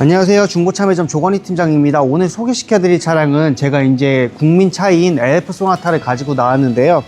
안녕하세요. 중고참외점 조건희 팀장입니다. 오늘 소개시켜 드릴 차량은 제가 이제 국민차인 LF 소나타를 가지고 나왔는데요.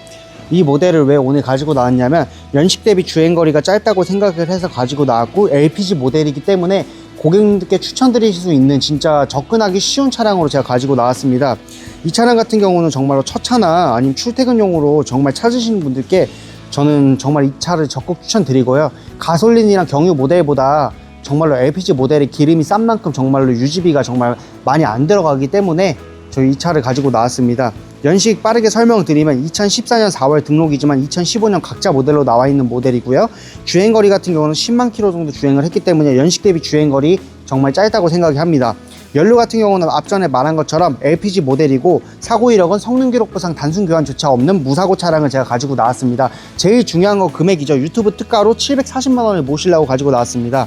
이 모델을 왜 오늘 가지고 나왔냐면 연식 대비 주행거리가 짧다고 생각을 해서 가지고 나왔고 LPG 모델이기 때문에 고객님들께 추천드릴 수 있는 진짜 접근하기 쉬운 차량으로 제가 가지고 나왔습니다. 이 차량 같은 경우는 정말로 첫 차나 아니면 출퇴근용으로 정말 찾으시는 분들께 저는 정말 이 차를 적극 추천드리고요. 가솔린이랑 경유 모델보다 정말로 LPG 모델의 기름이 싼 만큼 정말로 유지비가 정말 많이 안 들어가기 때문에 저희 이 차를 가지고 나왔습니다. 연식 빠르게 설명을 드리면 2014년 4월 등록이지만 2015년 각자 모델로 나와 있는 모델이고요. 주행거리 같은 경우는 10만 킬로 정도 주행을 했기 때문에 연식 대비 주행거리 정말 짧다고 생각이 합니다. 연료 같은 경우는 앞전에 말한 것처럼 LPG 모델이고 사고 이력은 성능 기록 부상 단순 교환조차 없는 무사고 차량을 제가 가지고 나왔습니다. 제일 중요한 건 금액이죠. 유튜브 특가로 740만 원을 모시려고 가지고 나왔습니다.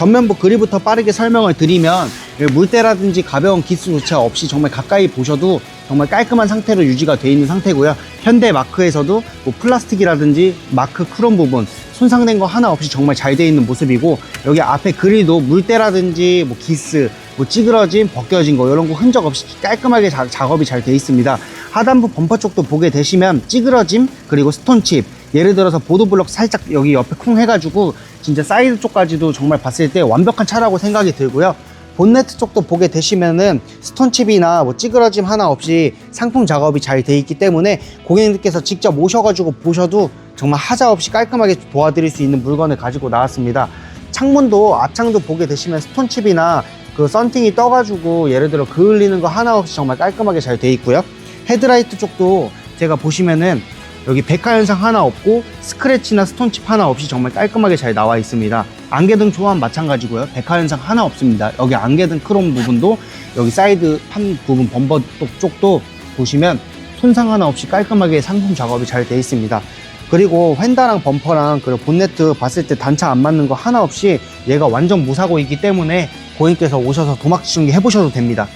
전면부 그릴부터 빠르게 설명을 드리면 물때라든지 가벼운 기스조차 없이 정말 가까이 보셔도 정말 깔끔한 상태로 유지가 되어 있는 상태고요. 현대 마크에서도 뭐 플라스틱이라든지 마크 크롬 부분 손상된 거 하나 없이 정말 잘 되어 있는 모습이고 여기 앞에 그릴도 물때라든지 뭐 기스 뭐 찌그러짐 벗겨진 거 이런 거 흔적 없이 깔끔하게 자- 작업이 잘 되어 있습니다. 하단부 범퍼 쪽도 보게 되시면 찌그러짐 그리고 스톤칩 예를 들어서 보도블럭 살짝 여기 옆에 쿵 해가지고 진짜 사이드 쪽까지도 정말 봤을 때 완벽한 차라고 생각이 들고요. 본네트 쪽도 보게 되시면은 스톤칩이나 뭐 찌그러짐 하나 없이 상품 작업이 잘 돼 있기 때문에 고객님들께서 직접 오셔가지고 보셔도 정말 하자 없이 깔끔하게 도와드릴 수 있는 물건을 가지고 나왔습니다. 창문도 앞창도 보게 되시면 스톤칩이나 그 썬팅이 떠가지고 예를 들어 그을리는 거 하나 없이 정말 깔끔하게 잘 돼 있고요. 헤드라이트 쪽도 제가 보시면은 여기 백화 현상 하나 없고 스크래치나 스톤칩 하나 없이 정말 깔끔하게 잘 나와 있습니다. 안개등 조합 마찬가지고요. 백화 현상 하나 없습니다. 여기 안개등 크롬 부분도 여기 사이드 판 부분 범버 쪽도 보시면 손상 하나 없이 깔끔하게 상품 작업이 잘 돼 있습니다. 그리고 휀다랑 범퍼랑 그리고 본네트 봤을 때 단차 안 맞는 거 하나 없이 얘가 완전 무사고이기 때문에 고객님께서 오셔서 도막 지중기 해보셔도 됩니다.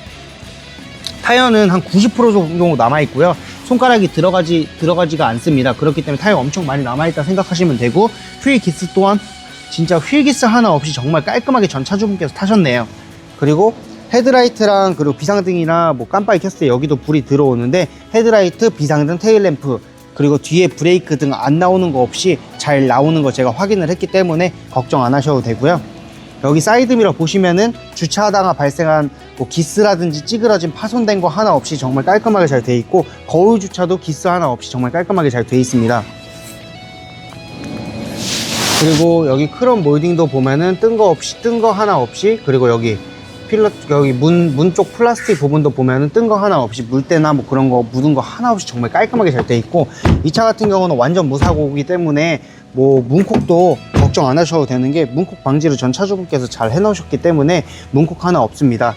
타이어는 한 90% 정도 남아 있고요. 손가락이 들어가지 들어가지가 않습니다. 그렇기 때문에 타이어 엄청 많이 남아 있다 생각하시면 되고 휠 기스 또한 진짜 휠 기스 하나 없이 정말 깔끔하게 전 차주분께서 타셨네요. 그리고 헤드라이트랑 그리고 비상등이나 뭐 깜빡이 켰을 때 여기도 불이 들어오는데 헤드라이트, 비상등, 테일램프 그리고 뒤에 브레이크 등 안 나오는 거 없이 잘 나오는 거 제가 확인을 했기 때문에 걱정 안 하셔도 되고요. 여기 사이드미러 보시면은 주차하다가 발생한 뭐 기스라든지 찌그러진 파손된 거 하나 없이 정말 깔끔하게 잘 돼 있고 거울 주차도 기스 하나 없이 정말 깔끔하게 잘 돼 있습니다. 그리고 여기 크롬 몰딩도 보면은 뜬 거 없이 뜬 거 하나 없이 그리고 여기 필러 여기 문 문 쪽 플라스틱 부분도 보면은 뜬 거 하나 없이 물때나 뭐 그런 거 묻은 거 하나 없이 정말 깔끔하게 잘 돼 있고 이 차 같은 경우는 완전 무사고이기 때문에 뭐 문콕도 걱정 안 하셔도 되는 게 문콕 방지를 전 차주분께서 잘 해놓으셨기 때문에 문콕 하나 없습니다.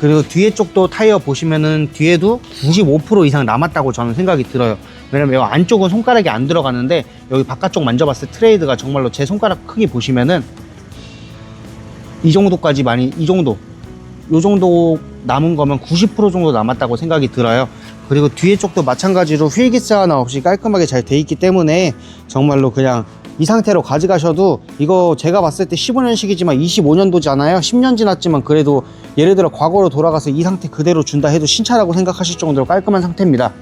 그리고 뒤에 쪽도 타이어 보시면은 뒤에도 95% 이상 남았다고 저는 생각이 들어요. 왜냐면 여기 안쪽은 손가락이 안 들어가는데 여기 바깥쪽 만져봤을 때 트레이드가 정말로 제 손가락 크기 보시면은 이 정도까지 많이 이 정도 요 정도 남은 거면 90% 정도 남았다고 생각이 들어요. 그리고 뒤에 쪽도 마찬가지로 휠기스 하나 없이 깔끔하게 잘 돼 있기 때문에 정말로 그냥 이 상태로 가져가셔도 이거 제가 봤을 때 15년식이지만 25년도잖아요. 10년 지났지만 그래도 예를 들어 과거로 돌아가서 이 상태 그대로 준다 해도 신차라고 생각하실 정도로 깔끔한 상태입니다.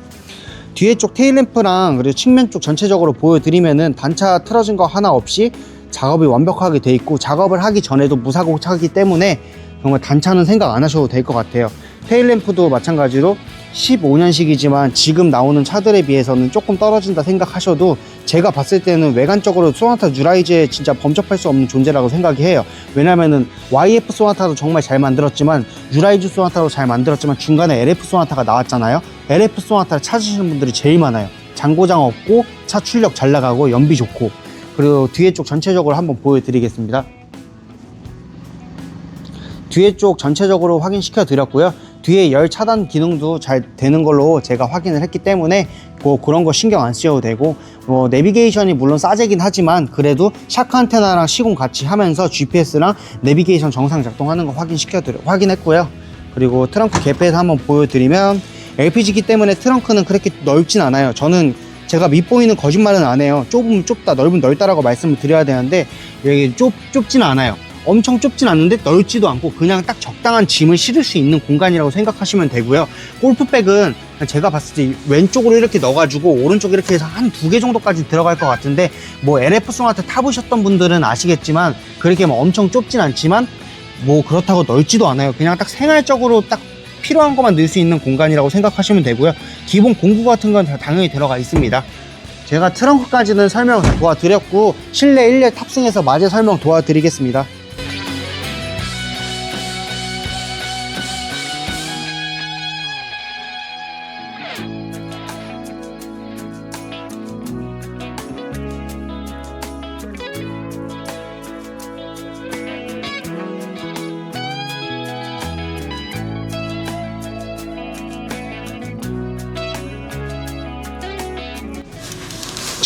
뒤에 쪽 테일램프랑 그리고 측면 쪽 전체적으로 보여드리면은 단차 틀어진 거 하나 없이 작업이 완벽하게 돼 있고 작업을 하기 전에도 무사고 차기 때문에 정말 단차는 생각 안 하셔도 될 것 같아요. 테일램프도 마찬가지로 15년식이지만 지금 나오는 차들에 비해서는 조금 떨어진다 생각하셔도 제가 봤을 때는 외관적으로 소나타 뉴라이즈에 진짜 범접할 수 없는 존재라고 생각이 해요. 왜냐면은 YF 소나타도 정말 잘 만들었지만 뉴라이즈 소나타도 잘 만들었지만 중간에 LF 소나타가 나왔잖아요. LF 소나타를 찾으시는 분들이 제일 많아요. 장고장 없고 차 출력 잘 나가고 연비 좋고 그리고 뒤에 쪽 전체적으로 한번 보여드리겠습니다. 뒤에 쪽 전체적으로 확인시켜 드렸고요. 뒤에 열 차단 기능도 잘 되는 걸로 제가 확인을 했기 때문에 뭐 그런 거 신경 안 쓰셔도 되고 뭐 내비게이션이 물론 싸제긴 하지만 그래도 샤크 안테나랑 시공 같이 하면서 GPS랑 내비게이션 정상 작동하는 거 확인시켜 드려 확인했고요. 그리고 트렁크 개폐에서 한번 보여드리면 LPG기 때문에 트렁크는 그렇게 넓진 않아요. 저는 제가 밑보이는 거짓말은 안 해요. 좁으면 좁다, 넓으면 넓다라고 말씀을 드려야 되는데 여기 좁, 좁지는 않아요. 엄청 좁진 않는데 넓지도 않고 그냥 딱 적당한 짐을 실을 수 있는 공간이라고 생각하시면 되고요. 골프백은 제가 봤을 때 왼쪽으로 이렇게 넣어가지고 오른쪽 이렇게 해서 한 두 개 정도까지 들어갈 것 같은데 뭐 LF 송아트 타보셨던 분들은 아시겠지만 그렇게 뭐 엄청 좁진 않지만 뭐 그렇다고 넓지도 않아요. 그냥 딱 생활적으로 딱 필요한 것만 넣을 수 있는 공간이라고 생각하시면 되고요. 기본 공구 같은 건 다 당연히 들어가 있습니다. 제가 트렁크까지는 설명 다 도와드렸고 실내 1열 탑승해서 마저 설명 도와드리겠습니다.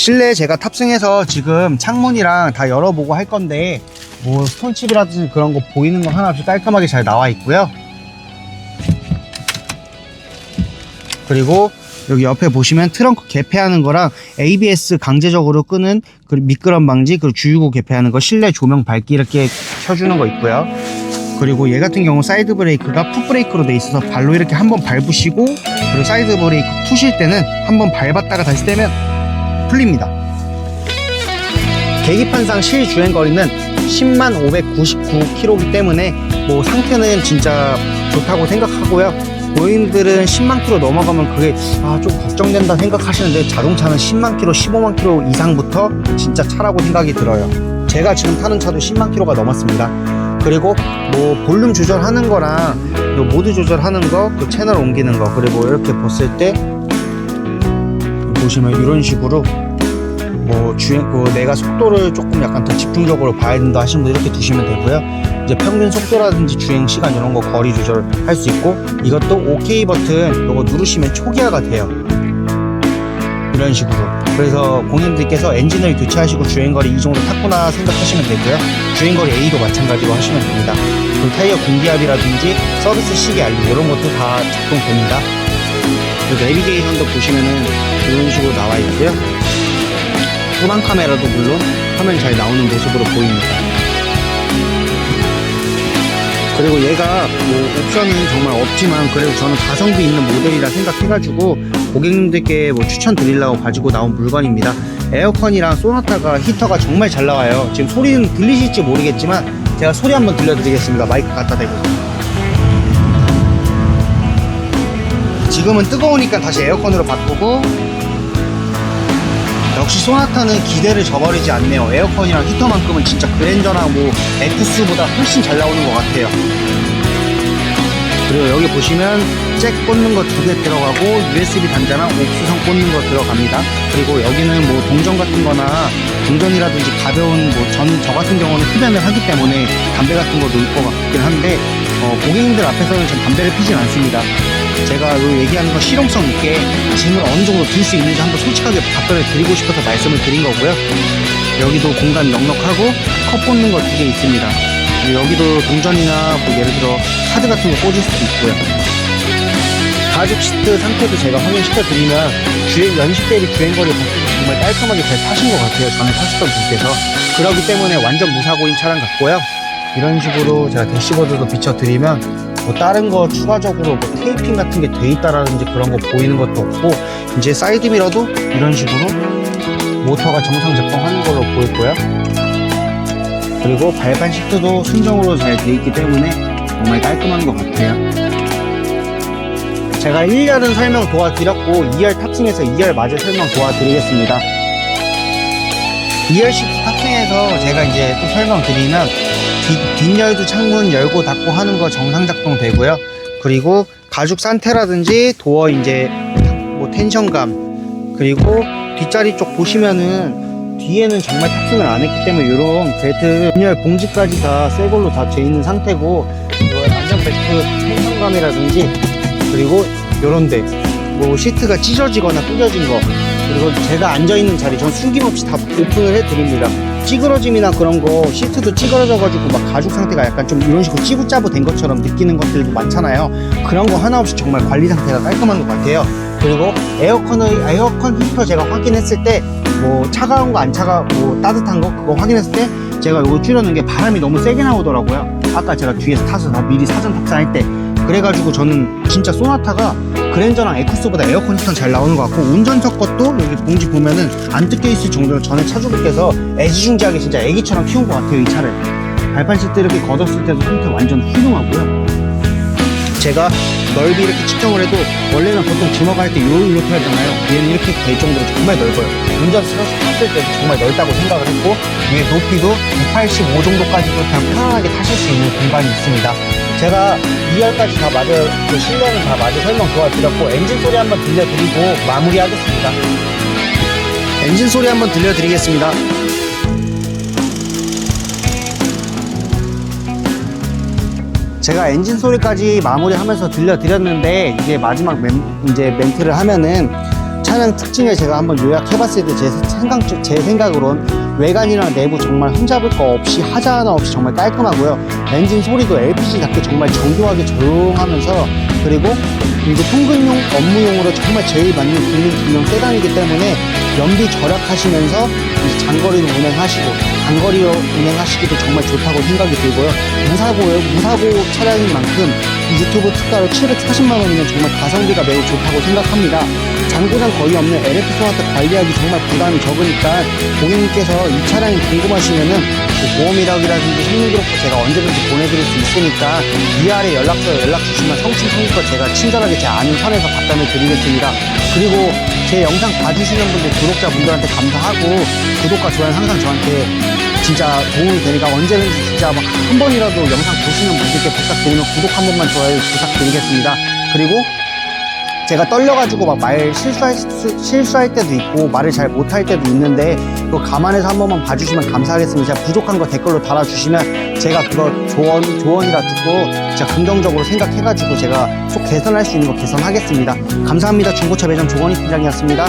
실내 제가 탑승해서 지금 창문이랑 다 열어보고 할 건데 뭐 스톤칩이라든지 그런 거 보이는 거 하나 없이 깔끔하게 잘 나와 있고요. 그리고 여기 옆에 보시면 트렁크 개폐하는 거랑 ABS 강제적으로 끄는 그 미끄럼 방지 그리고 주유구 개폐하는 거 실내 조명 밝기 이렇게 켜주는 거 있고요. 그리고 얘 같은 경우 사이드 브레이크가 풋 브레이크로 돼 있어서 발로 이렇게 한번 밟으시고 그리고 사이드 브레이크 푸실 때는 한번 밟았다가 다시 떼면 풀립니다. 계기판상 실주행 거리는 10만 599km이기 때문에 뭐 상태는 진짜 좋다고 생각하고요. 고객님들은 10만 킬로 넘어가면 그게 아 좀 걱정된다 생각하시는데 자동차는 10만 킬로, 15만 킬로 이상부터 진짜 차라고 생각이 들어요. 제가 지금 타는 차도 10만 킬로가 넘었습니다. 그리고 뭐 볼륨 조절하는 거랑 요 모드 조절하는 거, 그 채널 옮기는 거, 그리고 이렇게 봤을 때 보시면 이런 식으로 뭐 주행 그 내가 속도를 조금 약간 더 집중적으로 봐야 된다 하시는 분 이렇게 두시면 되고요. 이제 평균 속도라든지 주행 시간 이런 거 거리 조절 할 수 있고 이것도 OK 버튼 이거 누르시면 초기화가 돼요. 이런 식으로. 그래서 고객님들께서 엔진을 교체하시고 주행거리 이 정도 탔구나 생각하시면 되고요. 주행거리 A도 마찬가지로 하시면 됩니다. 그리고 타이어 공기압이라든지 서비스 시계 알림 이런 것도 다 작동 됩니다. 그리고 내비게이션도 보시면은 이런 식으로 나와 있고요. 후방 카메라도 물론 화면 잘 나오는 모습으로 보입니다. 그리고 얘가 뭐 옵션은 정말 없지만 그래도 저는 가성비 있는 모델이라 생각해가지고 고객님들께 뭐 추천드리려고 가지고 나온 물건입니다. 에어컨이랑 소나타가 히터가 정말 잘 나와요. 지금 소리는 들리실지 모르겠지만 제가 소리 한번 들려드리겠습니다. 마이크 갖다 대고. 지금은 뜨거우니까 다시 에어컨으로 바꾸고 역시 소나타는 기대를 저버리지 않네요. 에어컨이랑 히터만큼은 진짜 그랜저나 뭐 엑스보다 훨씬 잘 나오는 것 같아요. 그리고 여기 보시면 잭 꽂는 거 두 개 들어가고 USB 단자랑 옥수성 꽂는 거 들어갑니다. 그리고 여기는 뭐 동전 같은 거나 동전이라든지 가벼운 뭐 전 저 같은 경우는 흡연을 하기 때문에 담배 같은 거 넣을 것 같긴 한데 어, 고객님들 앞에서는 전 담배를 피진 않습니다. 제가 요 얘기하는 거 실용성 있게 짐을 어느 정도 들 수 있는지 한번 솔직하게 답변을 드리고 싶어서 말씀을 드린 거고요. 여기도 공간 넉넉하고 컵 꽂는 거 두 개 있습니다. 여기도 동전이나 뭐 예를 들어 카드 같은 거 꽂을 수도 있고요. 가죽 시트 상태도 제가 확인시켜 드리면 주행 연식 대비 주행거리 정말 깔끔하게 잘 타신 것 같아요. 전에 타셨던 분께서 그렇기 때문에 완전 무사고인 차량 같고요. 이런 식으로 제가 대시보드도 비춰 드리면 뭐 다른 거 추가적으로 뭐 테이핑 같은 게 돼 있다라든지 그런 거 보이는 것도 없고 이제 사이드 미러도 이런 식으로 모터가 정상 작동하는 걸로 보였고요. 그리고 발판 시트도 순정으로 잘 돼 있기 때문에 정말 깔끔한 것 같아요. 제가 1열은 설명 도와드렸고 2열 탑승해서 2열 마저 설명 도와드리겠습니다. 2열 시트 탑승해서 제가 이제 또 설명드리면 뒷, 뒷열도 창문 열고 닫고 하는 거 정상 작동 되고요. 그리고 가죽 산테라든지 도어 이제 뭐 텐션감 그리고 뒷자리 쪽 보시면은 뒤에는 정말 탑승을 안 했기 때문에 이런 벨트 뒷열 봉지까지 다 새 걸로 다 돼 있는 상태고 이거 안전 벨트 텐션감이라든지 그리고 요런데 뭐 시트가 찢어지거나 구겨진 거 그리고 제가 앉아있는 자리 전 숨김없이 다 오픈을 해드립니다 찌그러짐이나 그런 거 시트도 찌그러져가지고 막 가죽 상태가 약간 좀 이런 식으로 찌부짜부 된 것처럼 느끼는 것들도 많잖아요 그런 거 하나 없이 정말 관리 상태가 깔끔한 것 같아요 그리고 에어컨의 에어컨 히터 제가 확인했을 때 뭐 차가운 거 안 차가 뭐 따뜻한 거 그거 확인했을 때 제가 이거 줄여놓은 게 바람이 너무 세게 나오더라고요. 아까 제가 뒤에서 타서 다 미리 사전 탑승할 때. 그래가지고 저는 진짜 소나타가 그랜저랑 에쿠스보다 에어 컨디션 잘 나오는 것 같고 운전석 것도 여기 봉지 보면은 안 뜯겨 있을 정도로 전에 차주분께서 애지중지하게 진짜 애기처럼 키운 것 같아요 이 차를. 발판 시트 이렇게 걷었을 때도 상태 완전 훌륭하고요 제가 넓이 이렇게 측정을 해도 원래는 보통 주먹할 때 요, 이렇게 하잖아요? 얘는 이렇게 될 정도로 정말 넓어요. 운전석에서 탔을 때도 정말 넓다고 생각을 했고 위에 높이도 185 정도까지도 그냥 편안하게 타실 수 있는 공간이 있습니다. 제가 2열까지 다 마저 그 실내는 다 마저 설명 도와드렸고 엔진 소리 한번 들려드리고 마무리하겠습니다. 엔진 소리 한번 들려드리겠습니다 제가 엔진 소리까지 마무리하면서 들려드렸는데 이제 마지막 멘, 이제 멘트를 하면은 차량 특징을 제가 한번 요약해봤을 때 제 생각 제 생각으론 외관이랑 내부 정말 흠잡을 거 없이 하자 하나 없이 정말 깔끔하고요. 엔진 소리도 LPG답게 정말 정교하게 조용하면서 그리고 이제 통근용 업무용으로 정말 제일 맞는 국민 중형 세단이기 때문에 연비 절약하시면서 장거리로 운행하시고 단거리로 운행하시기도 정말 좋다고 생각이 들고요. 무사고요. 무사고 차량인 만큼 이 유튜브 특가로 740만 원이면 정말 가성비가 매우 좋다고 생각합니다. 잔고장 거의 없는 LF 소나타 관리하기 정말 부담이 적으니까 고객님께서 이 차량이 궁금하시면은 그 보험 이라든지 손님기록부 제가 언제든지 보내드릴 수 있으니까 위아래 연락처 연락 주시면 성심 성의껏 제가 친절하게 제 아는 선에서 답변을 드리겠습니다. 그리고 제 영상 봐주시는 분들 구독자분들한테 감사하고 구독과 좋아요 항상 저한테 진짜 도움이 되니까 언제든지 진짜 막 한 번이라도 영상 보시는 분들께 부탁드리면 구독 한 번만 좋아요 부탁드리겠습니다. 그리고 제가 떨려가지고 막 말 실수할, 수- 실수할 때도 있고 말을 잘 못할 때도 있는데 그거 감안해서 한 번만 봐주시면 감사하겠습니다. 제가 부족한 거 댓글로 달아주시면 제가 그거 조언, 조언이라 듣고 제가 긍정적으로 생각해가지고 제가 속 개선할 수 있는 거 개선하겠습니다. 감사합니다. 중고차 매장 조건희 팀장이었습니다.